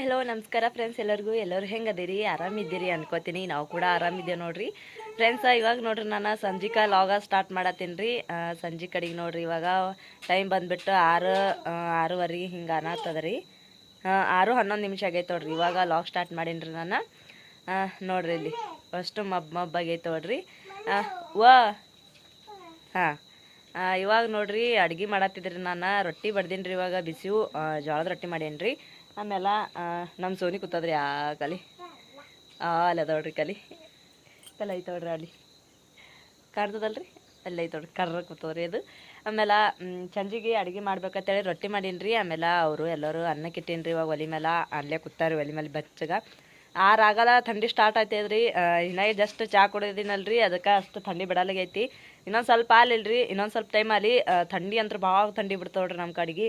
Hello ನಮಸ್ಕಾರ friends ಎಲ್ಲರಿಗೂ. ಎಲ್ಲರೂ ಹೆಂಗದಿರಿ? ಆರಾಮಿದ್ದೀರಿ ಅನ್ಕೋತೀನಿ. ನಾವು ಕೂಡ ಆರಾಮಿದ್ದೇವೆ ನೋಡ್ರಿ. ಫ್ರೆಂಡ್ಸ ಇವಾಗ ನೋಡ್ರಿ ನಾನು ಸಂಜಿಕಾ ಲಾಗ ಸ್ಟಾರ್ಟ್ ಮಾಡತ್ತೀನಿ ರೀ ಸಂಜೆ ಕಡೆಗೆ ನೋಡ್ರಿ ಇವಾಗ ಟೈಮ್ ಬಂದ್ಬಿಟ್ಟು ಆರು ಆರೂವರೆ ಹಿಂಗೆ ಅನ್ನತ್ತದ ರೀ ಆರು ಹನ್ನೊಂದು ನಿಮಿಷ ಆಗೈತೆ ನೋಡ್ರಿ. ಇವಾಗ ಲಾಗ್ ಸ್ಟಾರ್ಟ್ ಮಾಡೀನಿ ರೀ ನಾನು ನೋಡ್ರಿ ಇಲ್ಲಿ. ಅಷ್ಟು ಮಬ್ ಮಬ್ ಆಗೈತೆ ನೋಡ್ರಿ. ವಾ, ಹಾಂ. ಇವಾಗ ನೋಡ್ರಿ ಅಡ್ಗೆ ಮಾಡತ್ತಿದ್ರಿ ನಾನು. ರೊಟ್ಟಿ ಬಡ್ದೀನಿ ರೀ ಇವಾಗ ಬಿಸಿವು ಜೋಳದ ರೊಟ್ಟಿ ಮಾಡೇನಿ ರೀ ಆಮೇಲೆ ನಮ್ಮ ಸೋನಿ ಕೂತದ್ರಿ ಆ ಕಲಿ. ಅಲ್ಲಿ ಅದ ನೋಡ್ರಿ ಕಲಿ. ಕಲಿ ನೋಡ್ರಿ ಅಲ್ಲಿ. ಕಾಡ್ತದಲ್ರಿ ಅಲ್ಲಿ ಐತೆ ನೋಡ್ರಿ ಕರ್ರ ಕೂತವ್ರಿ ಅದು. ಆಮೇಲೆ ಚಂಜಿಗೆ ಅಡುಗೆ ಮಾಡ್ಬೇಕಂತೇಳಿ ರೊಟ್ಟಿ ಮಾಡೀನಿ ಆಮೇಲೆ ಅವರು ಎಲ್ಲರೂ ಅನ್ನಕ್ಕೆ ಇಟ್ಟೀನಿ ಇವಾಗ ಒಲಿ ಮೇಲೆ ಅಲ್ಲೇ ಕೂತಾರಿ ಒಲಿ ಮೇಲೆ ಬೆಚ್ಚಗ. ಆರಾಗಲ್ಲ ಥಂಡಿ ಸ್ಟಾರ್ಟ್ ಆಯ್ತದ್ರಿ. ಇನ್ನೇ ಜಸ್ಟ್ ಚಾ ಕುಡಿದಿನಲ್ರಿ. ಅದಕ್ಕೆ ಅಷ್ಟು ಥಂಡಿ ಬಿಡಲಾಗೈತಿ. ಇನ್ನೊಂದು ಸ್ವಲ್ಪ ಹಾಲಿಲ್ರಿ. ಇನ್ನೊಂದು ಸ್ವಲ್ಪ ಟೈಮ್ ಅಲ್ಲಿ ಥಂಡಿ ಅಂದ್ರೆ ಭಾಳ ಥಂಡಿ ಬಿಡ್ತಾವ್ರಿ ನಮ್ಮ ಕಡೆಗೆ.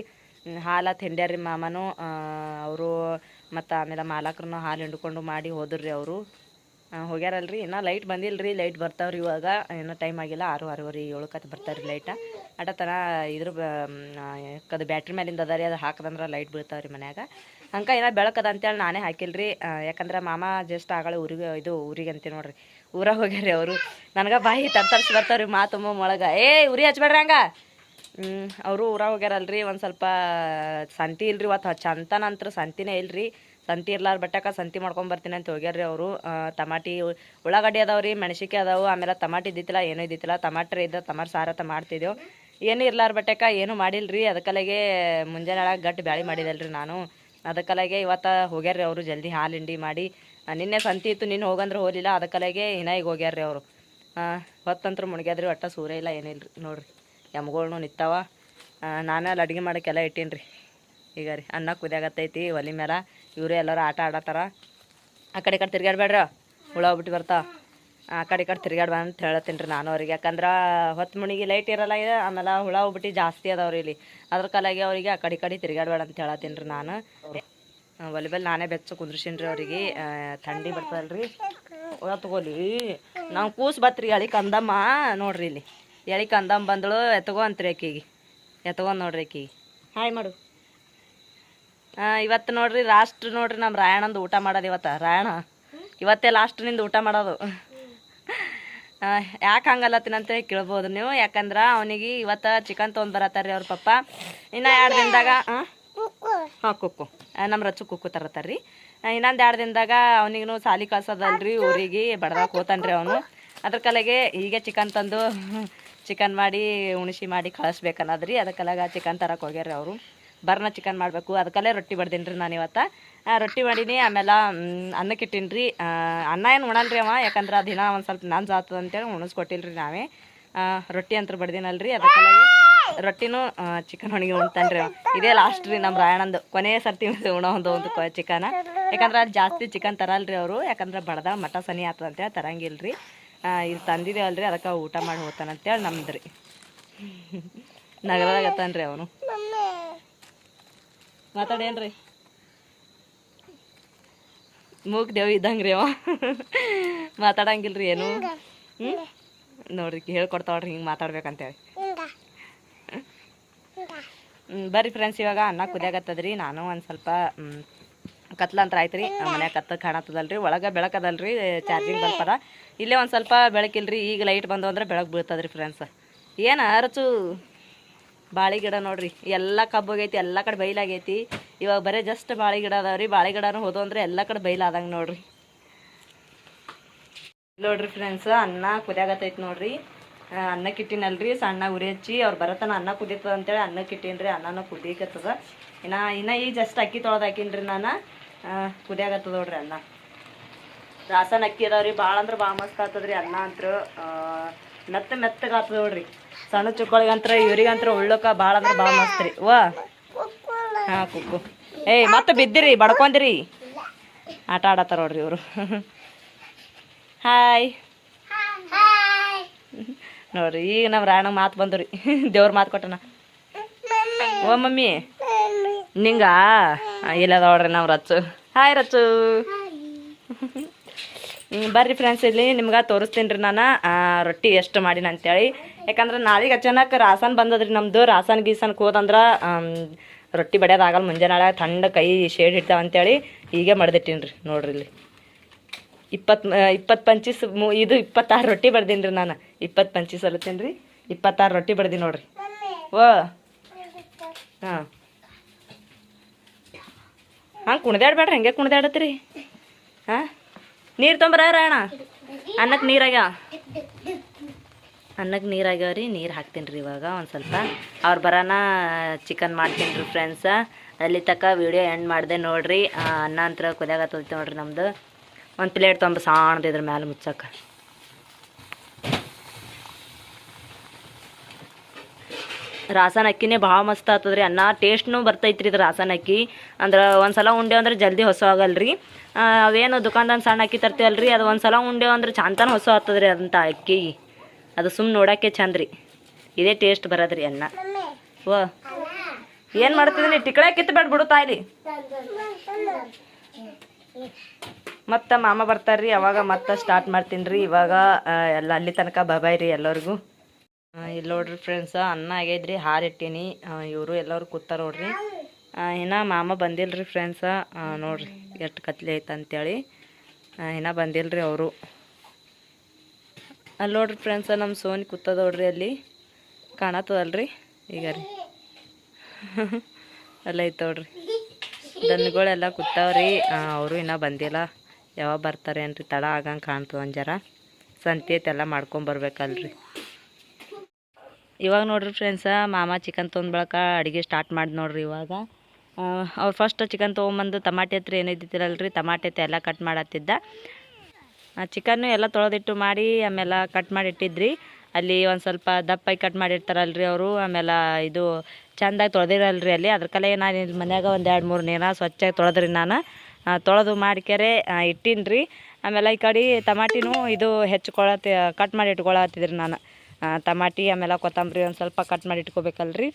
ಹಾಲು ತಿಂಡ್ಯಾರಿ ಮಾಮನು. ಅವರು ಮತ್ತು ಆಮೇಲೆ ಮಾಲಕರನ್ನು ಹಾಲು ಹಿಂಡ್ಕೊಂಡು ಮಾಡಿ ಹೋದ್ರಿ ಅವರು. ಹೋಗ್ಯಾರಲ್ರಿ. ಇನ್ನೂ ಲೈಟ್ ಬಂದಿಲ್ಲ ರೀ ಲೈಟ್ ಬರ್ತಾವ್ರಿ ಇವಾಗ. ಇನ್ನೂ ಟೈಮ್ ಆಗಿಲ್ಲ. ಆರು, ಆರೂವರೆ ಏಳಕ್ಕೆ ಬರ್ತಾವ್ರಿ ಲೈಟ ಅಟ ಇದ್ರ ಅದು ಬ್ಯಾಟ್ರಿ ಮೇಲಿಂದ ಅದ ರೀ. ಅದು ಹಾಕದಂದ್ರೆ ಲೈಟ್ ಬೀಳ್ತಾವ್ರಿ ಮನ್ಯಾಗ. ಹಂಗ ಏನೋ ಬೆಳಕದ ಅಂತೇಳಿ ನಾನೇ ಹಾಕಿಲ್ರಿ. ಯಾಕಂದ್ರೆ ಮಾಮ ಜಸ್ಟ್ ಆಗಳ ಊರಿಗೆ, ಇದು ಊರಿಗೆ ಅಂತೀವಿ ನೋಡ್ರಿ. ಊರಾಗ ಹೋಗ್ಯಾರಿ ಅವರು. ನನಗೆ ಬಾಯಿ ತರ್ತರ್ಸಿ ಬರ್ತಾವ್ರಿ ಮಾತಮ್ಮ ಒಳಗೆ. ಏ, ಉರಿ ಹಚ್ಬೇಡ್ರಿ ಹಂಗ. ಅವರು ಊರ ಹೋಗ್ಯಾರಲ್ರಿ, ಒಂದು ಸ್ವಲ್ಪ ಸಂತಿ ಇಲ್ರಿ, ಇವತ್ತು ಚಂತನಂತರ ಸಂತಿನೇ ಇಲ್ರಿ. ಸಂತಿ ಇರ್ಲಾರ ಬಟ್ಟಕ ಸಂತಿ ಮಾಡ್ಕೊಂಬರ್ತೀನಿ ಅಂತ ಹೋಗ್ಯಾರ್ರಿ ಅವರು. ತಮಾಟಿ ಉಳ್ಳಾಗಡ್ಡಿ ಅದಾವ್ರಿ ಮೆಣಸಿಕೆ ಅದಾವು, ಆಮೇಲೆ ತಮಾಟಿ ಇದ್ದಿತ್ತಿಲ್ಲ, ಏನೂ ಇದ್ದಿತ್ತಿಲ್ಲ. ಟಮಾಟ್ರಿ ಇದ್ದ ಟಮಾಟ್ ಸಾರತ ಮಾಡ್ತಿದ್ದೆವು. ಏನೂ ಇರ್ಲಾರ ಬಟ್ಟಕ ಏನೂ ಮಾಡಿಲ್ರಿ. ಅದಕ್ಕಲಾಗೆ ಮುಂಜಾನೆ ಗಟ್ಟಿ ಬ್ಯಾಳಿ ಮಾಡಿದಲ್ರಿ ನಾನು. ಅದಕ್ಕಲಾಗೆ ಇವತ್ತು ಹೋಗ್ಯಾರ್ರಿ ಅವರು, ಜಲ್ದಿ ಹಾಲು ಹಿಂಡಿ ಮಾಡಿ. ನಿನ್ನೆ ಸಂತಿ ಇತ್ತು, ನಿನ್ನೆ ಹೋಗಂದ್ರೆ ಹೋಗಲಿಲ್ಲ. ಅದಕ್ಕಲಾಗೆ ಈಗ ಹೋಗ್ಯಾರ್ರಿ ಅವರು. ಹೊತ್ತಂತ್ರ ಮುಣಗ್ಯಾದ್ರಿ, ಒಟ್ಟ ಸೂರ್ಯ ಇಲ್ಲ ಏನಿಲ್ರಿ ನೋಡ್ರಿ. ಎಮ್ಗಳ್ನು ನಿಂತಾವ. ನಾನೇ ಅಲ್ಲಿ ಅಡುಗೆ ಮಾಡೋಕ್ಕೆಲ್ಲ ಇಟ್ಟೀನಿ ರೀ ಈಗ ರೀ ಅನ್ನ ಕುದಿಯಾಗತ್ತೈತಿ ಒಲಿ ಮೇಲೆ ಇವರೇ ಎಲ್ಲರೂ ಆಟ ಆಡತ್ತಾರ. ಆ ಕಡೆ ಈ ಕಡೆ ತಿರ್ಗಾಡ್ಬೇಡ್ರ ಹುಳ ಹೋಗ್ಬಿಟ್ಟು ಬರ್ತಾವ. ಆ ಕಡೆ ಕಡೆ ತಿರ್ಗಾಡ್ಬ ಅಂತ ಹೇಳತ್ತೀನಿ ರೀ ನಾನು ಅವ್ರಿಗೆ. ಯಾಕಂದ್ರೆ ಹೊತ್ತು ಮುಣಿಗೆ ಲೈಟ್ ಇರಲ್ಲ ಇದೆ ಆಮೇಲೆ ಹುಳ ಹೋಗ್ಬಿಟ್ಟು ಜಾಸ್ತಿ ಅದಾವ್ರಿ ಇಲ್ಲಿ. ಅದ್ರ ಕಾಲಾಗಿ ಅವರಿಗೆ ಆ ಕಡೆ ಕಡೆ ತಿರ್ಗಾಡ್ಬೇಡ ಅಂತ ಹೇಳತ್ತೀನಿ ರೀ ನಾನು ಒಲಿಬಲ್ ನಾನೇ ಬೆಚ್ಚ ಕುಂದ್ರಿಸೀನಿ ರೀ ಅವ್ರಿಗೆ ಥಂಡಿ ಬರ್ತದಲ್ರಿ. ರೀ ತಗೋಲಿ. ನಾವು ಕೂಸು ಬತ್ರಿ ಅಳಿ ಕಂದಮ್ಮ. ನೋಡ್ರಿ ಇಲ್ಲಿ. ಎಳಿ ಕಂದಮ್ಮ ಬಂದಳು ಎತ್ಕೊ ಅಂತ್ರಿ ಆಕಿಗೆ. ಎತ್ತಗೋ ನೋಡ್ರಿ ಆಕಿಗೆ. ಹಾಯ್ ಮಾಡು. ಇವತ್ತು ನೋಡ್ರಿ ಲಾಸ್ಟ್ ನೋಡ್ರಿ ನಮ್ಮ ರಾಯಣ್ಣಂದು ಊಟ ಮಾಡೋದು ಇವತ್ತು. ರಾಯಣ ಇವತ್ತೇ ಲಾಸ್ಟ್ನಿಂದ ಊಟ ಮಾಡೋದು. ಯಾಕೆ ಹಂಗಲ್ಲತ್ತಿನಂತ ಕೇಳ್ಬೋದು ನೀವು. ಯಾಕಂದ್ರೆ ಅವನಿಗೆ ಇವತ್ತು ಚಿಕನ್ ತೊಗೊಂಡು ಬರತ್ತಾರ್ರಿ ಅವ್ರ ಪಪ್ಪ. ಇನ್ನು ಎರಡು ದಿನದಾಗ ಹಾಂ ಹಾಂ ಕುಕ್ಕು. ನಮ್ಮ ರಚ್ಚು ಕುಕ್ಕು ತರತ್ತಾರ್ರಿ. ಇನ್ನೊಂದು ಎರಡು ದಿನದಾಗ ಅವನಿಗೂ ಸಾಲಿ ಕಳ್ಸೋದಲ್ರಿ ಊರಿಗೆ ಬಡದಾಗ ಹೋತಾನ್ರಿ ಅವನು. ಅದ್ರ ಕಲೆಗೆ ಹೀಗೆ ಚಿಕನ್ ತಂದು ಚಿಕನ್ ಮಾಡಿ ಉಣಿಸಿ ಮಾಡಿ ಕಳಿಸ್ಬೇಕನ್ನೋದ್ರಿ. ಅದಕ್ಕಲಾಗ ಚಿಕನ್ ತರಕ್ಕೆ ಹೋಗ್ಯಾರ್ರಿ ಅವರು. ಬರ್ನ ಚಿಕನ್ ಮಾಡಬೇಕು. ಅದಕ್ಕಲ್ಲೇ ರೊಟ್ಟಿ ಬಡ್ದೀನಿ ರೀ ನಾನು ಇವತ್ತು. ರೊಟ್ಟಿ ಮಾಡೀನಿ. ಆಮೇಲೆ ಅನ್ನಕ್ಕೆ ಇಟ್ಟೀನಿ ರೀ ಅನ್ನ ಏನು ಉಣಲ್ರಿ ಅವ? ಯಾಕಂದ್ರೆ ಅದು ದಿನ ಒಂದು ಸ್ವಲ್ಪ ನಾನು ಜಾತದ ಅಂತೇಳಿ ಉಣಿಸ್ಕೊಟ್ಟಿಲ್ರಿ ನಾವೇ. ಆ, ರೊಟ್ಟಿ ಅಂತ ಬಡ್ದಿನಲ್ರಿ. ಅದಕ್ಕೆಲ್ಲ ರೊಟ್ಟಿನೂ ಚಿಕನ್ ಒಣಗಿ ಉಣ್ತಾನ್ರಿ. ಇದೇ ಲಾಸ್ಟ್ ರೀ ನಮ್ಮ ರಾಯಣ್ಣಂದು. ಕೊನೆಯ ಸರ್ತಿ ಉಣೋ ಒಂದು ಒಂದು ಚಿಕನ. ಯಾಕಂದ್ರೆ ಅಲ್ಲಿ ಜಾಸ್ತಿ ಚಿಕನ್ ತರಲ್ರಿ ಅವರು. ಯಾಕಂದ್ರೆ ಬಡ್ದ ಮಟ ಸನಿ ಆತದಂತೇಳಿ ತರಂಗಿಲ್ರಿ. ಇಲ್ಲಿ ತಂದಿದ್ದೇವಲ್ರಿ ಅದಕ್ಕೆ ಊಟ ಮಾಡಿ ಹೋಗ್ತಾನಂತೇಳಿ ರೀ ನಗರದಾಗತ್ತಾನ್ರಿ ಅವನು. ಮಾತಾಡೇನ್ರಿ? ಮೂಗ್ ದೇವ್ ಇದ್ದಂಗ್ರಿ ಅವ. ಮಾತಾಡಂಗಿಲ್ರಿ ಏನು? ಹ್ಞೂ ನೋಡ್ರಿ ಹೇಳ್ಕೊಡ್ತಾವ್ರಿ ಹಿಂಗೆ ಮಾತಾಡ್ಬೇಕಂತೇಳಿ. ಬರ್ರಿ ಫ್ರೆಂಡ್ಸ್ ಇವಾಗ ಅನ್ನ ಕುದಿಯಾಗತ್ತದ್ರಿ ನಾನು ಒಂದು ಸ್ವಲ್ಪ ಕತ್ಲಂತ್ರ ಆಯ್ತು ರೀ ಮನ್ಯಾಗ ಕತ್ತ ಕಾಣತ್ತದಲ್ರಿ, ಒಳಗೆ ಬೆಳಕದಲ್ರಿ ಚಾರ್ಜಿಂಗ್ ಬಲ್ಪ್ ಅದ ಇಲ್ಲೇ ಒಂದು ಸ್ವಲ್ಪ ಬೆಳಕಿಲ್ರಿ ಈಗ ಲೈಟ್ ಬಂದು ಅಂದ್ರೆ ಬೆಳಕು ಬೀಳ್ತದ್ರಿ ಫ್ರೆಂಡ್ಸ್ ಏನು ಅರಚು? ಬಾಳೆ ಗಿಡ ನೋಡ್ರಿ, ಎಲ್ಲ ಕಬ್ಬು ಹೋಗೈತಿ ಎಲ್ಲ ಕಡೆ ಬೈಲಾಗೈತಿ ಇವಾಗ ಬರೀ ಜಸ್ಟ್ ಬಾಳೆ ಗಿಡ ಅದಾವ್ರಿ ಬಾಳೆ ಗಿಡನೂ ಹೋದು ಅಂದ್ರೆ ಎಲ್ಲ ಕಡೆ ಬೈಲಾದಂಗೆ ನೋಡ್ರಿ. ನೋಡ್ರಿ ಫ್ರೆಂಡ್ಸ್ ಅನ್ನ ಕುದಿಯಾಗತ್ತೈತಿ ನೋಡ್ರಿ. ಅನ್ನ ಅನ್ನಕ್ಕೆ ಇಟ್ಟಿನಲ್ರಿ ಸಣ್ಣ ಉರಿ ಹಚ್ಚಿ, ಅವ್ರು ಬರತನ ಅನ್ನ ಕುದೀತದ ಅಂತೇಳಿ ಅನ್ನಕ್ಕೆ ಕಿಟ್ಟಿನ್ರಿ, ಅನ್ನನ ಕುದೀಕತ್ತದ. ಇನ್ನ ಇನ್ನ ಈಗ ಜಸ್ಟ್ ಅಕ್ಕಿ ತೊಳೆದು ಹಾಕಿನ್ರಿ ನಾನು. ಕುದಿಯಾಗತ್ತದ ನೋಡ್ರಿ ಅನ್ನ. ರಾಸನ್ ಅಕ್ಕಿ ಅದಾವ್ರಿ ಭಾಳ ಅಂದ್ರೆ ಭಾಳ ಮಸ್ತ್ ಆಗ್ತದ್ರಿ ಅನ್ನ ಅಂತ್ರು. ಆ, ಮೆತ್ತ ಮೆತ್ತಗೆ ನೋಡ್ರಿ. ಸಣ್ಣ ಚುಕ್ಕೊಳಗಂತ್ರ ಇವ್ರಿಗಂತ್ರ ಉಳ್ಳಕ ಭಾಳ ಅಂದ್ರೆ ಭಾಳ ಮಸ್ತ್ ರೀ. ವಾ. ಹಾಂ ಕುಕ್ಕು. ಏಯ್ ಮತ್ತೆ ಬಿದ್ದಿರಿ ಬಡ್ಕೊಂದಿರಿ ಆಟ ಆಡತ್ತಾರ ನೋಡ್ರಿ ಇವರು. ಹಾಯ್. ನೋಡ್ರಿ ಈಗ ನಮ್ಮ ರಾಯಣ ಮಾತು ಬಂದ್ರಿ. ದೇವ್ರ ಮಾತು ಕೊಟ್ಟನ. ಓ ಮಮ್ಮಿ. ನಿಂಗ? ಇಲ್ಲದ ನೋಡ್ರಿ ನಾವು ರಚ್ಚು. ಹಾಯ್ ಹ್ಮ್, ಬರ್ರಿ ಫ್ರೆಂಡ್ಸ್ ಇಲ್ಲಿ ನಿಮ್ಗೆ ತೋರಿಸ್ತೀನಿ ರೀ ನಾನು. ರೊಟ್ಟಿ ಎಷ್ಟು ಮಾಡೀನಿ ಅಂತೇಳಿ. ಯಾಕಂದ್ರೆ ನಾಳೆಗೆ ಅಚಾನಕ್ ರಾಸನ್ ಬಂದದ್ರಿ ನಮ್ಮದು ರಾಸನ್ ಗೀಸನ್ ಹೋದಂದ್ರೆ ರೊಟ್ಟಿ ಬಡಿಯೋದಾಗಲ್ಲ ಮುಂಜಾನೆ ಥಂಡ ಕೈ ಶೇಡ್ ಇಡ್ತಾವೆ ಅಂತೇಳಿ ಹೀಗೆ ಮಡ್ದಿಟ್ಟೀನಿ ರೀ ನೋಡ್ರಿ ಇಲ್ಲಿ. ಇಪ್ಪತ್ತು ಇಪ್ಪತ್ತು ಪಂಚೀಸ್ ಇದು ಇಪ್ಪತ್ತಾರು ರೊಟ್ಟಿ ಬಡ್ದೀನಿ ರೀ ನಾನು. ಇಪ್ಪತ್ತು ಪಂಚೀಸ್ ಅಲ್ಲತ್ತೀನಿ ರೀ. ಇಪ್ಪತ್ತಾರು ರೊಟ್ಟಿ ಬಡ್ದೀನಿ ನೋಡ್ರಿ. ಓ ಹಾಂ. ಹಂಗೆ ಕುಣ್ದಾಡ್ಬೇಡ್ರಿ, ಹಂಗೆ ಕುಣ್ದಾಡತ್ರಿ ಹಾಂ, ನೀರು ತೊಂಬರ ಅಣ್ಣ? ಅನ್ನಕ್ಕೆ ನೀರಾಗ್ಯಾವ ಅನ್ನಕ್ಕೆ ನೀರಾಗ್ಯಾವ ರೀ, ನೀರು ಹಾಕ್ತೀನಿ ರೀ ಇವಾಗ ಒಂದು ಸ್ವಲ್ಪ. ಅವ್ರು ಬರೋಣ ಚಿಕನ್ ಮಾಡ್ತೀನಿ ರೀ ಫ್ರೆಂಡ್ಸ ಅಲ್ಲಿ ತಕ್ಕ ವಿಡಿಯೋ ಎಂಡ್ ಮಾಡಿದೆ ನೋಡ್ರಿ. ಅನ್ನ ಅಂತ ಕುದಿಯಾಗತ್ತೈತಿ ನೋಡ್ರಿ ನಮ್ಮದು ಒಂದು ಪ್ಲೇಟ್ ತೊಂಬ ಸಾಣದ ಇದ್ರ ಮ್ಯಾಲೆ ಮುಚ್ಚಕ್ಕೆ ರಾಸನ್ ಅಕ್ಕಿನೇ ಭಾಳ ಮಸ್ತ್ ಆಗ್ತದ ರೀ ಅನ್ನ ಟೇಸ್ಟ್ನು ಬರ್ತೈತ್ರಿ ಇದು ರಾಸನ ಅಕ್ಕಿ ಅಂದ್ರೆ ಒಂದು ಸಲ ಉಂಡೆ ಅಂದ್ರೆ ಜಲ್ದಿ ಹೊಸ ಆಗಲ್ರಿ. ರೀ ಅವೇನು ದುಕಾನ್ದಾಗ ಸಣ್ಣ ಅಕ್ಕಿ ತರ್ತೀವಲ್ರಿ, ಅದು ಒಂದು ಸಲ ಉಂಡೆವು ಅಂದ್ರೆ ಚಾಂತನ ಹೊಸ ಆಗ್ತದ ರೀ ಅದಂತ ಅಕ್ಕಿ. ಅದು ಸುಮ್ಮನೆ ನೋಡೋಕ್ಕೆ ಚಂದ ರೀ ಇದೇ ಟೇಸ್ಟ್ ಬರೋದ್ರಿ ಅನ್ನ. ಓ ಏನು ಮಾಡ್ತಿದ್ದೀನಿ ಟಿಕಳೆ ಕಿತ್ಬೇಡ ಬಿಡು ತಾಯಿ. ಮತ್ತು ಮಾಮ ಬರ್ತಾರ್ರಿ, ಅವಾಗ ಮತ್ತೆ ಸ್ಟಾರ್ಟ್ ಮಾಡ್ತೀನಿ ರೀ. ಇವಾಗ ಎಲ್ಲ ಅಲ್ಲಿ ತನಕ ಬಬಾಯ್ ರೀ ಎಲ್ಲರಿಗೂ. ಇಲ್ಲಿ ನೋಡ್ರಿ ಫ್ರೆಂಡ್ಸ ಅನ್ನ ಆಗೈದ್ರಿ ಹಾರ ಇಟ್ಟೀನಿ. ಇವರು ಎಲ್ಲರೂ ಕೂತಾರ ನೋಡ್ರಿ. ಇನ್ನು ಮಾಮ ಬಂದಿಲ್ರಿ ಫ್ರೆಂಡ್ಸ ನೋಡ್ರಿ, ಎಷ್ಟು ಕತ್ಲೆ ಐತೆ ಅಂತೇಳಿ. ಇನ್ನ ಬಂದಿಲ್ರಿ ಅವರು. ಅಲ್ಲಿ ನೋಡ್ರಿ ಫ್ರೆಂಡ್ಸ ನಮ್ಮ ಸೋನಿ ಕೂತದ ನೋಡ್ರಿ ಅಲ್ಲಿ. ಕಾಣತ್ತದಲ್ರಿ? ಈಗ ರೀ. ಅಲ್ಲ ಐತೆ ನೋಡ್ರಿ. ದನಗಳೆಲ್ಲ ಕೂತಾವ್ರಿ. ಅವರು ಇನ್ನೂ ಬಂದಿಲ್ಲ. ಯಾವಾಗ ಬರ್ತಾರೆ ಏನ್ರಿ, ತಡ ಆಗಂಗೆ ಕಾಣ್ತದ ಅಂಜರ ಸಂತೆ ಸಂತೆ ಐತೆಲ್ಲ ಮಾಡ್ಕೊಂಬರ್ಬೇಕಲ್ರಿ ಇವಾಗ ನೋಡ್ರಿ ಫ್ರೆಂಡ್ಸ ಮಾಮ ಚಿಕನ್ ತೊಗೊಂಡ್ಬಳಕ ಅಡುಗೆ ಸ್ಟಾರ್ಟ್ ಮಾಡಿ ನೋಡ್ರಿ ಇವಾಗ. ಅವ್ರು ಫಸ್ಟ್ ಚಿಕನ್ ತೊಗೊಂಬಂದು ತಮಾಟೆ ಹತ್ರ ಏನಿದ್ದಿರಲ್ರಿ ತಮಾಟೆ ಹತ್ರ ಎಲ್ಲ ಕಟ್ ಮಾಡತ್ತಿದ್ದ. ಚಿಕನ್ನು ಎಲ್ಲ ತೊಳೆದಿಟ್ಟು ಮಾಡಿ ಆಮೇಲೆ ಕಟ್ ಮಾಡಿ ಇಟ್ಟಿದ್ರಿ ಅಲ್ಲಿ ಒಂದು ಸ್ವಲ್ಪ ದಪ್ಪಾಗಿ ಕಟ್ ಮಾಡಿರ್ತಾರಲ್ರಿ ಅವರು, ಆಮೇಲೆ ಇದು ಚೆಂದಾಗಿ ತೊಳೆದಿರಲ್ರಿ ಅಲ್ಲಿ. ಅದ್ರ ಕಲೆ ನಾನು ಇಲ್ಲಿ ಮನ್ಯಾಗ ಒಂದು ಎರಡು ಮೂರು ನೀರ ಸ್ವಚ್ಛಾಗಿ ತೊಳೆದ್ರಿ ನಾನು. ತೊಳೆದು ಮಾಡಿಕೆರೆ ಇಟ್ಟಿನ್ರಿ. ಆಮೇಲೆ ಈ ಕಡೆ ಟಮಾಟಿನೂ ಇದು ಹೆಚ್ಕೊಳತಿ ಕಟ್ ಮಾಡಿ ಇಟ್ಕೊಳತ್ತಿದ್ರಿ ನಾನು. ಟಮಾಟಿ, ಆಮೇಲೆ ಕೊತ್ತಂಬರಿ ಒಂದು ಸ್ವಲ್ಪ ಕಟ್ ಮಾಡಿ ಇಟ್ಕೋಬೇಕಲ್ರಿ.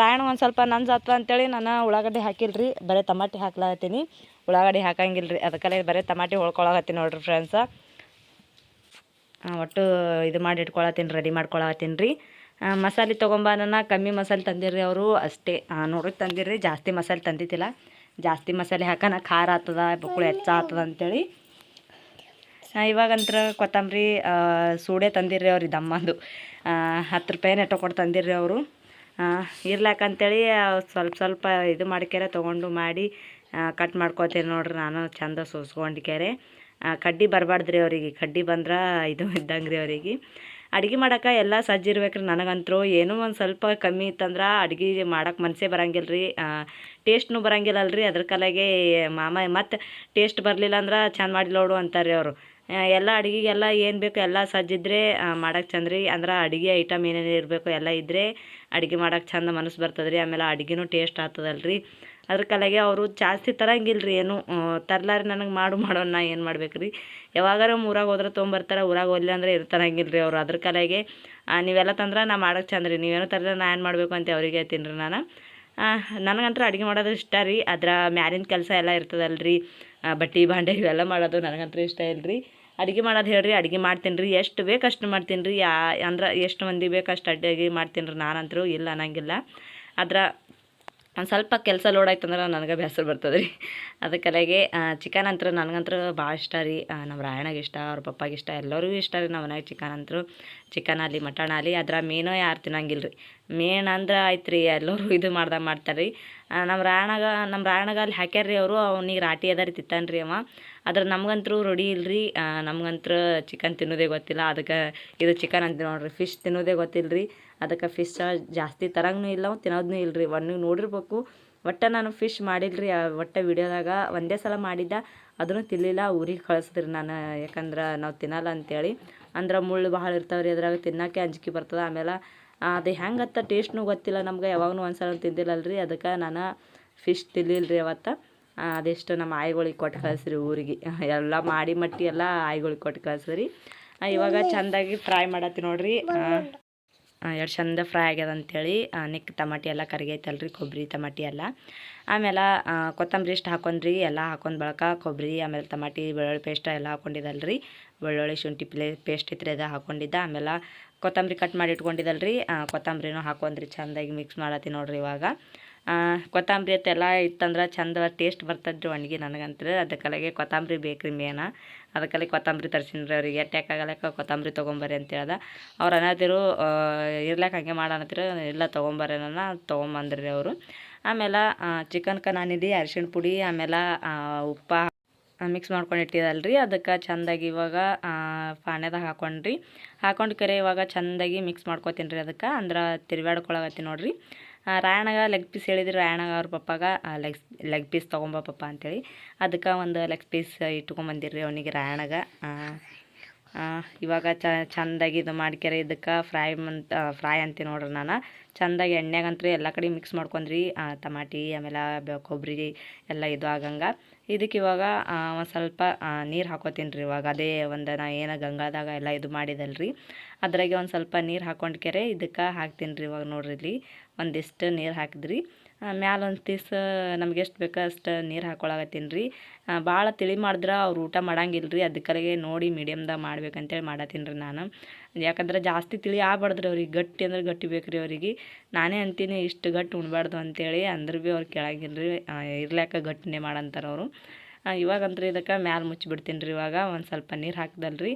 ರಾಯಣ ಒಂದು ಸ್ವಲ್ಪ ನಂಜಾತ್ವ ಅಂತೇಳಿ ನಾನು ಉಳ್ಳಾಗಡ್ಡಿ ಹಾಕಿಲ್ರಿ. ಬರೀ ಟಮಾಟಿ ಹಾಕ್ಲಾಗತ್ತೀನಿ ಉಳ್ಳಾಗಡ್ಡಿ ಹಾಕಂಗಿಲ್ಲ ರೀ ಅದಕ್ಕಲ್ಲೇ ಬರೀ ಟಮಾಟಿ ಹೊಳ್ಕೊಳಕತ್ತೀನಿ ನೋಡ್ರಿ ಫ್ರೆಂಡ್ಸ ಒಟ್ಟು ಇದು ಮಾಡಿ ಇಟ್ಕೊಳತ್ತೀನಿ ರೆಡಿ ಮಾಡ್ಕೊಳತ್ತೀನಿ ರೀ ಮಸಾಲೆ ತೊಗೊಂಬಾನ ಕಮ್ಮಿ ಮಸಾಲೆ ತಂದಿರ್ರಿ ಅವರು. ಅಷ್ಟೇ. ನೋಡಿ ತಂದಿರ್ರಿ. ಜಾಸ್ತಿ ಮಸಾಲೆ ತಂದಿದ್ದಿಲ್ಲ. ಜಾಸ್ತಿ ಮಸಾಲೆ ಹಾಕೋಣ ಖಾರ ಆಗ್ತದ, ಬುಕ್ಕುಳು ಹೆಚ್ಚ ಆಗ್ತದ ಅಂತೇಳಿ. ಇವಾಗಂತ್ರ ಕೊತ್ತಂಬರಿ ಸೂಡೆ ತಂದಿರ್ರಿ ಅವ್ರಿಗೆ ದಮ್ಮಂದು. ಹತ್ತು ರೂಪಾಯಿ ನೆಟ್ಟ ಕೊಟ್ಟು ತಂದಿರ್ರಿ ಅವರು. ಇರ್ಲಾಕಂತೇಳಿ ಸ್ವಲ್ಪ ಸ್ವಲ್ಪ ಇದು ಮಾಡ್ಕ್ಯಾರೆ ತೊಗೊಂಡು ಮಾಡಿ ಕಟ್ ಮಾಡ್ಕೋತೀನಿ ನೋಡ್ರಿ ನಾನು ಚಂದ ಸೋಸ್ಕೊಂಡಿಕ್ಯಾರೆ ಕಡ್ಡಿ ಬರಬಾರ್ದ್ರಿ ಅವ್ರಿಗೆ. ಕಡ್ಡಿ ಬಂದ್ರೆ ಇದು ಇದ್ದಂಗೆ ರೀ ಅವರಿಗೆ. ಅಡ್ಗೆ ಮಾಡಕ್ಕೆ ಎಲ್ಲ ಸಜ್ಜಿರ್ಬೇಕ್ರಿ ನನಗಂತರೂ. ಏನೋ ಒಂದು ಸ್ವಲ್ಪ ಕಮ್ಮಿ ಇತ್ತಂದ್ರೆ ಅಡ್ಗೆ ಮಾಡಕ್ಕೆ ಮನಸ್ಸೇ ಬರಂಗಿಲ್ಲ ರೀ ಟೇಸ್ಟ್ನು ಬರಂಗಿಲ್ಲಲ್ರಿ ಅದ್ರ ಕಲೆಗೆ ಮಾಮ ಮತ್ತು ಟೇಸ್ಟ್ ಬರಲಿಲ್ಲ ಅಂದ್ರೆ ಚೆಂದ ಮಾಡಿಲ್ಲ ನೋಡು ಅಂತಾರೆ ಅವರು. ಎಲ್ಲ ಅಡುಗೆಗೆಲ್ಲ ಏನು ಬೇಕು ಎಲ್ಲ ಸಜ್ಜಿದ್ರೆ ಮಾಡಕ್ಕೆ ಚಂದ ರೀ ಅಂದ್ರೆ ಅಡುಗೆ ಐಟಮ್ ಏನೇನು ಇರಬೇಕು ಎಲ್ಲ ಇದ್ದರೆ ಅಡುಗೆ ಮಾಡಕ್ಕೆ ಚಂದ ಮನಸ್ಸು ಬರ್ತದೆ ರೀ ಆಮೇಲೆ ಅಡುಗೆನೂ ಟೇಸ್ಟ್ ಆಗ್ತದಲ್ರಿ. ಅದ್ರ ಕಲೆಗೆ ಅವರು ಜಾಸ್ತಿ ತರಂಗಿಲ್ಲ ರೀ ಏನು ತರ್ಲಾರಿ ನನಗೆ ಮಾಡು ಮಾಡೋಣ ಏನು ಮಾಡ್ಬೇಕು ರೀ ಯಾವಾಗಾರ ಊರಾಗ ಹೋದ್ರೆ ತೊಗೊಂಬರ್ತಾರೆ, ಊರಾಗ ಹೋಗಲಿ ಅಂದ್ರೆ ಇರು ತರಂಗಿಲ್ಲ ರೀ ಅವ್ರು. ಅದ್ರ ಕಲೆಗೆ ನೀವೆಲ್ಲ ತಂದ್ರೆ ನಾ ಮಾಡಕ್ಕೆ ಚಂದ ರೀ ನೀವೇನೋ ತರಲಿಲ್ಲ, ನಾ ಏನು ಮಾಡಬೇಕು ಅಂತ ಅವ್ರಿಗೆ ಹೇಳ್ತೀನಿ ರೀ ನಾನು ನನಗಂತೂ ಅಡುಗೆ ಮಾಡೋದು ಇಷ್ಟ ರೀ. ಅದರ ಮ್ಯಾಲಿನ ಕೆಲಸ ಎಲ್ಲ ಇರ್ತದಲ್ರಿ. ರೀ ಬಟ್ಟೆ ಭಾಂಡೆ ಇವೆಲ್ಲ ಮಾಡೋದು ನನಗಂತೂ ಇಷ್ಟ ಇಲ್ಲ ರೀ ಅಡುಗೆ ಮಾಡೋದು ಹೇಳ್ರಿ, ಅಡುಗೆ ಮಾಡ್ತೀನಿ ರೀ ಎಷ್ಟು ಬೇಕು ಅಷ್ಟು ಮಾಡ್ತೀನಿ ರೀ ಯಾ, ಅಂದ್ರೆ ಎಷ್ಟು ಮಂದಿ ಬೇಕು ಅಷ್ಟು ಅಡುಗೆ ಮಾಡ್ತೀನಿ ರೀ ನಾನಂತರೂ. ಇಲ್ಲ, ಅನ್ನಂಗಿಲ್ಲ. ಅದ್ರ ಒಂದು ಸ್ವಲ್ಪ ಕೆಲಸ ಲೋಡ್ ಆಯ್ತು ಅಂದ್ರೆ ನನಗೆ ಬೇಸರ ಬರ್ತದೆ ರೀ ಅದಕ್ಕಲಾಗೆ ಚಿಕನ್ ಅಂತ ನನಗಂತೂ ಭಾಳ ಇಷ್ಟ ರೀ. ನಮ್ಮ ರಾಯಣಗೆ ಇಷ್ಟ, ಅವ್ರ ಪಪ್ಪಾಗೆ ಇಷ್ಟ, ಎಲ್ಲರಿಗೂ ಇಷ್ಟ ರೀ ನಮ್ಮ ಮನೆಗೆ ಚಿಕನ್ ಅಂತೂ ಚಿಕನ್ ಆಗಲಿ ಮಟನ್ ಆಗಲಿ ಅದ್ರ ಮೀನು ಯಾರು ತಿನ್ನಂಗಿಲ್ಲ ರೀ ಮೇನ್ ಅಂದ್ರೆ ಆಯ್ತು ರೀ ಎಲ್ಲರೂ ಇದು ಮಾಡ್ದಾಗ ಮಾಡ್ತಾರೆ ರೀ ನಮ್ಮ ರಾಯಣಗ ನಮ್ಮ ರಾಯಣಗ ಅಲ್ಲಿ ಹಾಕ್ಯಾರ ರೀ ಅವರು, ಅವ್ನಿಗೆ ರಾಟಿ ಅದ ರೀ ತಿತ್ತಾನ ರೀ ಅವ. ಆದ್ರೆ ನಮ್ಗಂತರೂ ರೂಢಿ ಇಲ್ರಿ. ರೀ ನಮ್ಗಂತೂ ಚಿಕನ್ ತಿನ್ನೋದೇ ಗೊತ್ತಿಲ್ಲ. ಅದಕ್ಕೆ ಇದು ಚಿಕನ್ ಅಂತ ನೋಡ್ರಿ. ಫಿಶ್ ತಿನ್ನೋದೇ ಗೊತ್ತಿಲ್ಲ ರೀ ಅದಕ್ಕೆ ಫಿಶ್ ಜಾಸ್ತಿ ತರಂಗೂ ಇಲ್ಲ ತಿನ್ನೋದನ್ನೂ ಇಲ್ಲ ರೀ ಒಂದು ನೀವು ನೋಡಿರ್ಬೇಕು. ಒಟ್ಟು ನಾನು ಫಿಶ್ ಮಾಡಿಲ್ಲ ರೀ ಒಟ್ಟು ವಿಡಿಯೋದಾಗ ಒಂದೇ ಸಲ ಮಾಡಿದ್ದ. ಅದನ್ನು ತಿನ್ನಲಿಲ್ಲ ಊರಿಗೆ ಕಳಿಸಿದ್ರಿ ನಾನು. ಯಾಕಂದ್ರೆ ನಾವು ತಿನ್ನಲ್ಲ ಅಂತೇಳಿ. ಅಂದ್ರೆ ಮುಳ್ಳು ಭಾಳ ಇರ್ತಾವೆ ರೀ ಅದ್ರಾಗ ತಿನ್ನೋಕ್ಕೆ ಅಂಜಿಕೆ ಬರ್ತದೆ. ಆಮೇಲೆ ಅದು ಹೆಂಗತ್ತ ಟೇಸ್ಟ್ನೂ ಗೊತ್ತಿಲ್ಲ ನಮ್ಗೆ ಯಾವಾಗೂ ಒಂದು ಸಲ ತಿಂದಿಲ್ಲಲ್ಲ ರೀ ಅದಕ್ಕೆ ನಾನು ಫಿಶ್ ತಿನ್ಲಿಲ್ಲ ರೀ ಅವತ್ತು ಅದೆಷ್ಟು ನಮ್ಮ ಆಯಿಗಳಿಗೆ ಕೊಟ್ಟು ಕಳಿಸ್ರಿ ಊರಿಗೆ. ಎಲ್ಲ ಮಾಡಿ ಮಟ್ಟಿ ಎಲ್ಲ ಆಯಿಗಳಿಗೆ ಕೊಟ್ಟು ಕಳಿಸ್ರಿ. ಇವಾಗ ಚೆಂದಾಗಿ ಫ್ರೈ ಮಾಡತ್ತಿ ನೋಡ್ರಿ. ಎರಡು ಚಂದ ಫ್ರೈ ಆಗ್ಯದ ಅಂತೇಳಿ ನಿಕ್ ಟಮಾಟಿ ಎಲ್ಲ ಕರಿಗೈತಲ್ರಿ ಕೊಬ್ಬರಿ ಟಮಾಟಿ ಎಲ್ಲ. ಆಮೇಲೆ ಕೊತ್ತಂಬರಿ ಇಷ್ಟು ಹಾಕೊಂಡ್ರಿ, ಎಲ್ಲ ಹಾಕೊಂಡ್ ಬಳಕ ಕೊಬ್ಬರಿ ಆಮೇಲೆ ಟಮಾಟಿ, ಬೆಳ್ಳುಳ್ಳಿ ಪೇಸ್ಟ್ ಎಲ್ಲ ಹಾಕೊಂಡಿದ್ದಲ್ರಿ. ಬೆಳ್ಳುಳ್ಳಿ ಶುಂಠಿ ಪ್ಲೇ ಪೇಸ್ಟ್ ಇತ್ತು ಅದು ಹಾಕೊಂಡಿದ್ದ ಆಮೇಲೆ ಕೊತ್ತಂಬರಿ ಕಟ್ ಮಾಡಿ ಇಟ್ಕೊಂಡಿದ್ದಲ್ರಿ. ಕೊತ್ತಂಬರಿನೂ ಹಾಕೊಂಡ್ರಿ, ಚೆಂದಾಗಿ ಮಿಕ್ಸ್ ಮಾಡತ್ತೀನಿ ನೋಡ್ರಿ ಇವಾಗ. ಕೊತ್ತಂಬರಿ ಅತ್ತೆಲ್ಲ ಇತ್ತಂದ್ರೆ ಚಂದ ಟೇಸ್ಟ್ ಬರ್ತದ್ರಿ ಒಣಗಿ ನನಗಂತ್ರಿ. ಅದಕ್ಕಲಾಗೆ ಕೊತ್ತಂಬರಿ ಬೇಕ್ರಿ ಮೇನ ಅದಕ್ಕಲ್ಲಿ ಕೊತ್ತಂಬರಿ ತರಿಸಿನ್ರಿ ಅವ್ರಿಗೆ. ಎಟ್ಯಾಕಾಗಲಕ್ಕ ಕೊತ್ತಂಬರಿ ತೊಗೊಂಬರ್ರಿ ಅಂತ ಅವ್ರು ಅನ್ನತಿರು ಇರ್ಲಾಕ ಹಂಗೆ ಮಾಡನತ್ತಿರು ಇಲ್ಲ ತೊಗೊಂಬರ್ರಿ ತೊಗೊಂಬಂದ್ರಿ ಅವರು. ಆಮೇಲೆ ಚಿಕನ್ಕ ನಾನಿದ್ದು ಅರಿಶಿಣ ಪುಡಿ, ಆಮೇಲೆ ಉಪ್ಪ ಮಿಕ್ಸ್ ಮಾಡ್ಕೊಂಡು ಅದಕ್ಕೆ ಚಂದಾಗಿ ಇವಾಗ ಪಾನ್ಯದಾಗ ಹಾಕೊಂಡ್ರಿ. ಹಾಕೊಂಡು ಕರೆ ಇವಾಗ ಚಂದಾಗಿ ಮಿಕ್ಸ್ ಮಾಡ್ಕೊತೀನಿ ರೀ ಅದಕ್ಕೆ. ಅಂದ್ರೆ ತಿರ್ಗಾಡ್ಕೊಳಗತ್ತೀನಿ ನೋಡಿರಿ. ರಾಯಣಗ ಲೆಗ್ ಪೀಸ್ ಹೇಳಿದ್ರಿ ರಾಯಣಗ ಅವ್ರ ಪಪ್ಪಾಗ ಲೆಗ್ ಲೆಗ್ ಪೀಸ್ ತೊಗೊಂಬ ಪಪ್ಪ ಅಂತೇಳಿ. ಅದಕ್ಕೆ ಒಂದು ಲೆಗ್ ಪೀಸ್ ಇಟ್ಕೊಂಬಂದಿರ್ರಿ ಅವನಿಗೆ ರಾಯಣಗ ಇವಾಗ ಚ, ಚಂದಾಗಿ ಇದು ಮಾಡ್ಕ್ಯಾರ. ಇದಕ್ಕೆ ಫ್ರೈ ಮಂತ್ ಫ್ರೈ ಅಂತೀನಿ ನೋಡ್ರಿ ನಾನು. ಚಂದಾಗಿ ಎಣ್ಣೆಗಂತ್ರಿ ಎಲ್ಲ ಕಡೆ ಮಿಕ್ಸ್ ಮಾಡ್ಕೊಂಡ್ರಿ. ಟಮಾಟಿ, ಆಮೇಲೆ ಕೊಬ್ಬರಿ ಎಲ್ಲ ಇದು ಆಗಂಗೆ. ಇದಕ್ಕೆ ಇವಾಗ ಸ್ವಲ್ಪ ನೀರು ಹಾಕೋತೀನಿ ರೀ ಇವಾಗ. ಅದೇ ಒಂದು ನಾ ಏನು ಗಂಗಾದಾಗ ಎಲ್ಲ ಇದು ಮಾಡಿದಲ್ರಿ ಅದ್ರಾಗೆ ಒಂದು ಸ್ವಲ್ಪ ನೀರು ಹಾಕೊಂಡ್ಕೆರೆ ಇದಕ್ಕೆ ಹಾಕ್ತೀನಿ ರೀ ಇವಾಗ ನೋಡ್ರಿ ಇಲ್ಲಿ. ಒಂದಿಷ್ಟು ನೀರು ಹಾಕಿದ್ರಿ. ಮ್ಯಾಲ ಒಂದು ದಿವ್ಸ ನಮ್ಗೆ ಎಷ್ಟು ಬೇಕೋ ಅಷ್ಟು ನೀರು ಹಾಕೊಳಕತ್ತೀನಿ ರೀ. ಭಾಳ ತಿಳಿ ಮಾಡಿದ್ರೆ ಅವ್ರು ಊಟ ಮಾಡಂಗಿಲ್ಲ ರೀ ಅದಕ್ಕೆ ನೋಡಿ ಮೀಡಿಯಮ್ದಾಗ ಮಾಡ್ಬೇಕಂತೇಳಿ ಮಾಡತ್ತೀನಿ ರೀ ನಾನು. ಯಾಕಂದ್ರೆ ಜಾಸ್ತಿ ತಿಳಿ ಆಗ್ಬಾರ್ದ್ರಿ ಅವ್ರಿಗೆ, ಗಟ್ಟಿ ಅಂದ್ರೆ ಗಟ್ಟಿ ಬೇಕು ರೀ ಅವ್ರಿಗೆ. ನಾನೇ ಅಂತೀನಿ ಇಷ್ಟು ಗಟ್ಟಿ ಉಣ್ಬಾರ್ದು ಅಂತೇಳಿ ಅಂದ್ರೆ ಭೀ ಅವ್ರು ಕೆಳಗಿಲ್ಲ ರೀ ಇರ್ಲಾಕ ಗಟ್ಟಿನೇ ಮಾಡಂತಾರೆ ಅವರು. ಇವಾಗಂದ್ರೆ ಇದಕ್ಕೆ ಮ್ಯಾಲೆ ಮುಚ್ಚಿಬಿಡ್ತೀನಿ ರೀ ಇವಾಗ, ಒಂದು ಸ್ವಲ್ಪ ನೀರು ಹಾಕ್ದಲ್ರಿ.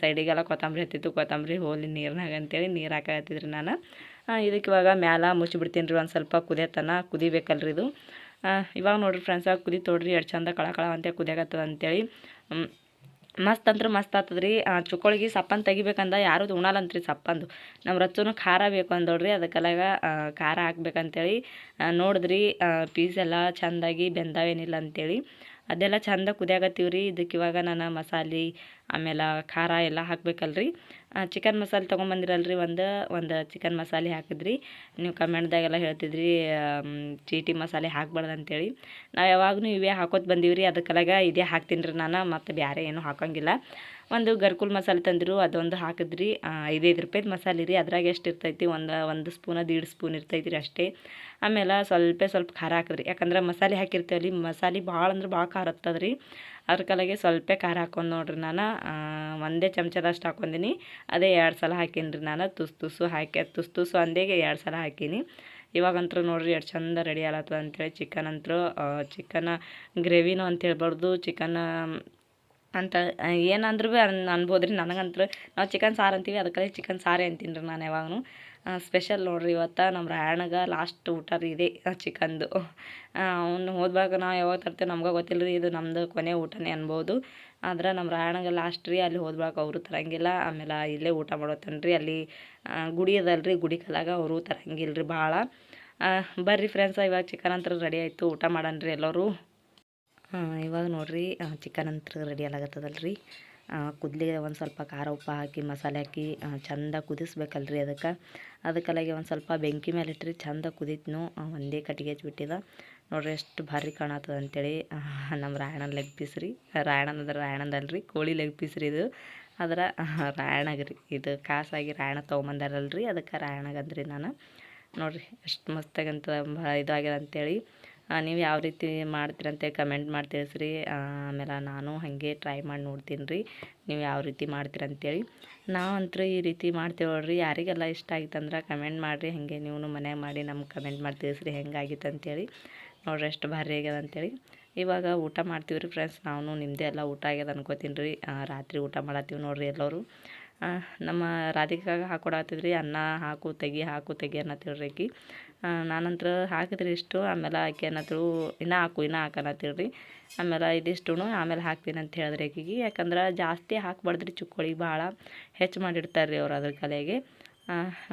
ಸೈಡಿಗೆಲ್ಲ ಕೊತ್ತಂಬರಿ ಹತ್ತಿತ್ತು, ಕೊತ್ತಂಬರಿ ಹೋಲಿ ನೀರ್ನಾಗ ಅಂತೇಳಿ ನೀರು ಹಾಕತ್ತಿದ್ರಿ ನಾನು. ಇದಕ್ಕೆ ಇವಾಗ ಮ್ಯಾಲ ಮುಚ್ಚಿಬಿಡ್ತೀನಿ ರೀ ಒಂದು ಸ್ವಲ್ಪ ಕುದಿಯತನ, ಕುದಿಬೇಕಲ್ರಿ ಇದು. ಇವಾಗ ನೋಡ್ರಿ ಫ್ರೆಂಡ್ಸ್ ಕುದಿ ತೋಡ್ರಿ, ಎಷ್ಟು ಚಂದ ಕಳ ಕಳ ಅಂತ ಕುದಿಯಾಗತ್ತದ ಅಂತೇಳಿ. ಮಸ್ತ್ ಅಂದ್ರೆ ಮಸ್ತ್ ಆಗ್ತದ್ರಿ ಚುಕ್ಕೋಳಿಗೆ ಸಪ್ಪನ್ ತೆಗಿಬೇಕಂದ ಯಾರು ಉಣಲ್ಲಂತ್ರಿ ಸಪ್ಪಂದು. ನಮ್ಮ ರಚ್ಚುನು ಖಾರ ಬೇಕು ಅಂದೋಡ್ರಿ ಅದಕ್ಕೆಲ್ಲಾಗ ಖಾರ ಹಾಕ್ಬೇಕಂತೇಳಿ ನೋಡಿದ್ರಿ. ಪೀಸ್ ಎಲ್ಲ ಚೆಂದಾಗಿ ಬೆಂದಾವೇನಿಲ್ಲ ಅಂತೇಳಿ. ಅದೆಲ್ಲ ಚಂದ ರೀ ಇದಕ್ಕೆ ಇವಾಗ ನಾನು ಮಸಾಲೆ ಆಮೇಲೆ ಖಾರ ಎಲ್ಲ ಹಾಕ್ಬೇಕಲ್ರಿ. ಚಿಕನ್ ಮಸಾಲೆ ತೊಗೊಂಬಂದಿರಲ್ರಿ ಒಂದು ಒಂದು ಚಿಕನ್ ಮಸಾಲೆ ಹಾಕಿದ್ರಿ. ನೀವು ಕಮೆಂಟ್ದಾಗೆಲ್ಲ ಹೇಳ್ತಿದ್ರಿ ಚೀಟಿ ಮಸಾಲೆ ಹಾಕ್ಬಾರ್ದು ಅಂತೇಳಿ ನಾವು ಯಾವಾಗಲೂ ಇವೇ ಹಾಕೋತ ಬಂದೀವಿ ರೀ ಅದಕ್ಕೆಲ್ಲಾಗ ಇದೇ ಹಾಕ್ತೀನಿ ರೀ ನಾನು, ಮತ್ತು ಬೇರೆ ಏನೂ ಹಾಕೋಂಗಿಲ್ಲ. ಒಂದು ಗರ್ಕುಲ್ ಮಸಾಲೆ ತಂದಿರು, ಅದೊಂದು ಹಾಕಿದ್ರಿ. ಐದೈದು ರೂಪಾಯ್ದು ಮಸಾಲೆ ರೀ. ಅದ್ರಾಗ ಎಷ್ಟು ಇರ್ತೈತಿ? ಒಂದು ಒಂದು ಸ್ಪೂನ್ ದೀಡ್ ಸ್ಪೂನ್ ಇರ್ತೈತಿ ರೀ ಅಷ್ಟೇ. ಆಮೇಲೆ ಸ್ವಲ್ಪ ಸ್ವಲ್ಪ ಖಾರ ಹಾಕಿದ್ರಿ. ಯಾಕಂದ್ರೆ ಮಸಾಲೆ ಹಾಕಿರ್ತೀವಲ್ಲಿ ಮಸಾಲೆ ಭಾಳ ಅಂದ್ರೆ ಭಾಳ ಖಾರ ಹತ್ತದ ರೀ. ಅದ್ರ ಕಲಾಗೆ ಸ್ವಲ್ಪ ಖಾರ ಹಾಕೊಂಡು ನೋಡ್ರಿ ನಾನು. ಒಂದೇ ಚಮಚದಷ್ಟು ಹಾಕೊಂದಿನಿ. ಅದೇ ಎರಡು ಸಲ ಹಾಕೀನಿ ರೀ ನಾನು. ತುಸು ತುಸು ಹಾಕಿ, ತುಸು ತುಸು ಅಂದೇಗೆ ಎರಡು ಸಲ ಹಾಕೀನಿ. ಇವಾಗಂತೂ ನೋಡ್ರಿ ಎಷ್ಟು ಚಂದ ರೆಡಿ ಆಗತ್ತದ ಅಂತೇಳಿ. ಚಿಕನ್ ಅಂತೂ ಚಿಕನ್ ಗ್ರೇವಿನೂ ಅಂತ ಹೇಳ್ಬಾರ್ದು. ಚಿಕನ್ ಅಂತ ಏನಂದ್ರೂ ಭೀ ಅನ್ ಅನ್ಬೋದು ರೀ ನನಗಂತೂ ನಾವು ಚಿಕನ್ ಸಾರು ಅಂತೀವಿ ಅದಕ್ಕಲ್ಲಿ ಚಿಕನ್ ಸಾರೇ ಅಂತೀನಿ ರೀ ನಾನು ಯಾವಾಗೂ ಸ್ಪೆಷಲ್ ನೋಡ್ರಿ ಇವತ್ತು ನಮ್ಮ ರಾಯಣ್ಣಗೆ ಲಾಸ್ಟ್ ಊಟ ರೀ ಇದೇ ಚಿಕನ್ದು ಅವನು ಹೋದಾಗ ನಾವು ಯಾವಾಗ ತರ್ತೇವೆ ನಮ್ಗೆ ಗೊತ್ತಿಲ್ಲ ರೀ, ಇದು ನಮ್ಮದು ಕೊನೆ ಊಟನೇ ಅನ್ಬೋದು. ಆದ್ರೆ ನಮ್ಮ ರಾಯಣ್ಣಗೆ ಲಾಸ್ಟ್ ರೀ ಅಲ್ಲಿ ಹೋದ್ಬಾಗ ಅವರು ತರಂಗಿಲ್ಲ, ಆಮೇಲೆ ಇಲ್ಲೇ ಊಟ ಮಾಡೋತನ್ ರೀ. ಅಲ್ಲಿ ಗುಡಿ ಅದಲ್ರಿ ಗುಡಿ ಕಲಾಗ ಅವರು ತರಂಗಿಲ್ಲ ರೀ ಭಾಳ ಬರ್ರಿ ಫ್ರೆಂಡ್ಸ ಇವಾಗ ಚಿಕನ್ ಅಂತ ರೆಡಿ ಆಯಿತು, ಊಟ ಮಾಡನ್ರಿ ಎಲ್ಲರೂ. ಇವಾಗ ನೋಡಿರಿ ಚಿಕನ್ ಅಂತ ರೆಡಿ ಆಗತ್ತದಲ್ರಿ. ಕುದ್ಲಿಗೆ ಒಂದು ಸ್ವಲ್ಪ ಖಾರ ಉಪ್ಪು ಹಾಕಿ, ಮಸಾಲೆ ಹಾಕಿ ಚಂದ ಕುದಿಸ್ಬೇಕಲ್ರಿ ಅದಕ್ಕೆ. ಅದಕ್ಕಲಾಗಿ ಒಂದು ಸ್ವಲ್ಪ ಬೆಂಕಿ ಮೇಲೆ ಇಟ್ರಿ, ಚಂದ ಕುದೀತ್ನು ಒಂದೇ ಕಟ್ಟಿಗೆ ಹಚ್ಬಿಟ್ಟಿದ. ನೋಡ್ರಿ ಎಷ್ಟು ಭಾರಿ ಕಾಣತ್ತದ ಅಂತೇಳಿ ನಮ್ಮ ರಾಯಣನ ಲೆಗ್ ಪೀಸ್ ರೀ. ರಾಯಣನ ಅಂದ್ರೆ ರಾಯಣದಲ್ರಿ ಕೋಳಿ ಲೆಗ್ ಪೀಸ್ ರೀ ಇದು. ಆದ್ರೆ ರೀ, ಇದು ಕಾಸಾಗಿ ರಾಯಣ ತೊಗೊಂಬಂದಾರಲ್ರಿ, ಅದಕ್ಕೆ ರಾಯಣಗಂದ್ರಿ ನಾನು. ನೋಡ್ರಿ, ಎಷ್ಟು ಮಸ್ತಾಗಂತ ಇದಾಗ್ಯದ ಅಂತೇಳಿ. ನೀವು ಯಾವ ರೀತಿ ಮಾಡ್ತೀರಂತೆ ಕಮೆಂಟ್ ಮಾಡಿ ತಿಳಿಸ್ರಿ. ಆಮೇಲೆ ನಾನು ಹಾಗೆ ಟ್ರೈ ಮಾಡಿ ನೋಡ್ತೀನಿ ರೀ. ನೀವು ಯಾವ ರೀತಿ ಮಾಡ್ತೀರಂತೇಳಿ. ಅಂತೂ ಈ ರೀತಿ ಮಾಡ್ತೇವೆ ನೋಡ್ರಿ. ಯಾರಿಗೆಲ್ಲ ಇಷ್ಟ ಆಗಿತ್ತಂದ್ರೆ ಕಮೆಂಟ್ ಮಾಡಿರಿ. ಹಾಗೆ ನೀವು ಮನ್ಯಾಗ ಮಾಡಿ ನಮ್ಗೆ ಕಮೆಂಟ್ ಮಾಡಿ ತಿಳಿಸ್ರಿ ಹೆಂಗಾಗಿತ್ತು ಅಂತೇಳಿ ನೋಡ್ರಿ ಎಷ್ಟು ಭಾರಿ ಆಗ್ಯದ ಅಂತೇಳಿ. ಇವಾಗ ಊಟ ಮಾಡ್ತೀವಿ ರೀ ಫ್ರೆಂಡ್ಸ್ ನಾವು ನಿಮ್ಮದೇ ಎಲ್ಲ ಊಟ ಆಗ್ಯದ ಅನ್ಕೋತೀನಿ ರೀ. ರಾತ್ರಿ ಊಟ ಮಾಡತ್ತೀವಿ ನೋಡ್ರಿ ಎಲ್ಲರೂ. ನಮ್ಮ ರಾಧಿಕಾಗ ಹಾಕೊಡತ್ತಿದ್ರಿ ಅನ್ನ ಹಾಕು ತೆಗಿ ಹಾಕು ತೆಗಿ ಅನ್ನ ತಿಳ್ರಿ ಆ, ನಾನಂತರ ಹಾಕಿದ್ರಿ ಇಷ್ಟು, ಆಮೇಲೆ ಆಕೆ ಅನ್ನತ್ರು ಇನ್ನೂ ಹಾಕು, ಇನ್ನೂ ರೀ ಆಮೇಲೆ ಇದಿಷ್ಟು ಆಮೇಲೆ ಹಾಕ್ತೀನಿ ಅಂತ ಹೇಳಿದ್ರೆ ಆಕಿಗೆ. ಯಾಕಂದ್ರೆ ಜಾಸ್ತಿ ಹಾಕ್ಬಾರ್ದ್ರಿ ಚುಕ್ಕೋಳಿಗೆ ಭಾಳ ಹೆಚ್ಚು ಮಾಡಿರ್ತಾರೆ ರೀ ಅವ್ರು ಅದ್ರ ಕಲೆಗೆ.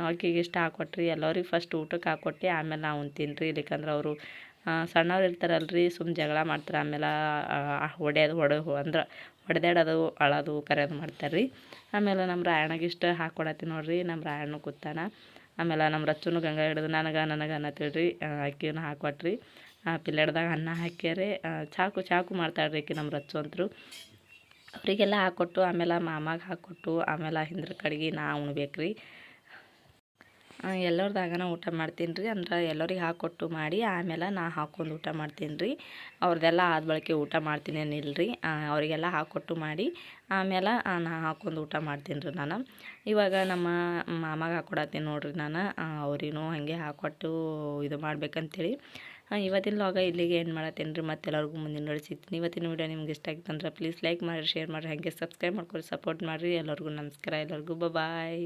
ಆಕಿಗೆ ಇಷ್ಟ ಹಾಕೊಟ್ರಿ. ಎಲ್ಲರಿಗೆ ಫಸ್ಟ್ ಊಟಕ್ಕೆ ಹಾಕೊಟ್ಟು ಆಮೇಲೆ ನಾವು ತಿನ್ರಿ ಇಲ್ಲಿಕಂದ್ರೆ ಅವರು ಸಣ್ಣವ್ರು ಇರ್ತಾರಲ್ರಿ ಸುಮ್ಮ ಜಗಳ ಮಾಡ್ತಾರೆ. ಆಮೇಲೆ ಹೊಡೆಯೋದು ಹೊಡೆ, ಅಂದ್ರೆ ಹೊಡೆದಾಡೋದು, ಅಳೋದು ಕರೆಯೋದು ಮಾಡ್ತಾರೆ ರೀ ಆಮೇಲೆ ನಮ್ಮ ರಾಯಣ್ಣಗೆ ಇಷ್ಟ ಹಾಕ್ಕೊಡತ್ತೀನಿ ನೋಡ್ರಿ. ನಮ್ಮ ರಾಯಣ್ಣ ಕೂತಾನ. ಆಮೇಲೆ ನಮ್ಮ ರಚ್ಚುನು ಗಂಗ ಹಿಡಿದು ನನಗೆ ನನಗೆ ಅನ್ನತ್ತೇಳ್ರಿ ಅಕ್ಕಿನ ಹಾಕೊಟ್ರಿ ಆ, ಪಿಲ್ಲಡ್ದಾಗ ಅನ್ನ ಹಾಕ್ಯಾರೆ. ಚಾಕು ಚಾಕು ಮಾಡ್ತಾಳ್ರಿ ಆಕಿ ನಮ್ಮ ರಚ್ಚು ಅಂತರು. ಅವರಿಗೆಲ್ಲ ಹಾಕ್ಕೊಟ್ಟು ಆಮೇಲೆ ಮಾಮಾಗೆ ಹಾಕ್ಕೊಟ್ಟು ಆಮೇಲೆ ಹಿಂದ್ರ ಕಡೆಗೆ ನಾ ಉಣ್ಬೇಕು ರೀ ಎಲ್ಲರದಾಗನ ಊಟ ಮಾಡ್ತೀನಿ ರೀ ಅಂದ್ರೆ ಎಲ್ಲರಿಗೆ ಹಾಕೊಟ್ಟು ಮಾಡಿ ಆಮೇಲೆ ನಾ ಹಾಕೊಂಡು ಊಟ ಮಾಡ್ತೀನಿ ರೀ ಅವ್ರದ್ದೆಲ್ಲ ಆದ ಬಳಿಕೆ ಊಟ ಮಾಡ್ತೀನಿ ಏನಿಲ್ಲ ರೀ ಅವರಿಗೆಲ್ಲ ಹಾಕೊಟ್ಟು ಮಾಡಿ ಆಮೇಲೆ ನಾ ಹಾಕೊಂಡು ಊಟ ಮಾಡ್ತೀನಿ ರೀ ನಾನು. ಇವಾಗ ನಮ್ಮ ಮಾಮಾಗ ಹಾಕೊಡತ್ತೀನಿ ನೋಡ್ರಿ ನಾನು. ಅವ್ರಿಗೂ ಹಾಗೆ ಹಾಕೊಟ್ಟು ಇದು ಮಾಡ್ಬೇಕಂತೇಳಿ. ಹಾಂ ಇವತ್ತಿನ ಲಾಗ ಇಲ್ಲಿಗೆ ಏನು ಮಾಡತ್ತೀನಿ ರೀ ಮತ್ತೆಲ್ಲರಿಗೂ ಮುಂದಿನ ನೋಡಿ ಇವತ್ತಿನ ವೀಡಿಯೋ ನಿಮ್ಗೆ ಇಷ್ಟ ಆಗಿತ್ತು ಅಂದ್ರೆ ಪ್ಲೀಸ್ ಲೈಕ್ ಮಾಡಿರಿ ಶೇರ್ ಮಾಡಿರಿ, ಹಾಗೆ ಸಬ್ಸ್ಕ್ರೈಬ್ ಮಾಡ್ಕೊರಿ ಸಪೋರ್ಟ್ ಮಾಡಿರಿ. ಎಲ್ಲರಿಗೂ ನಮಸ್ಕಾರ. ಎಲ್ಲರಿಗೂ ಬಾಯ್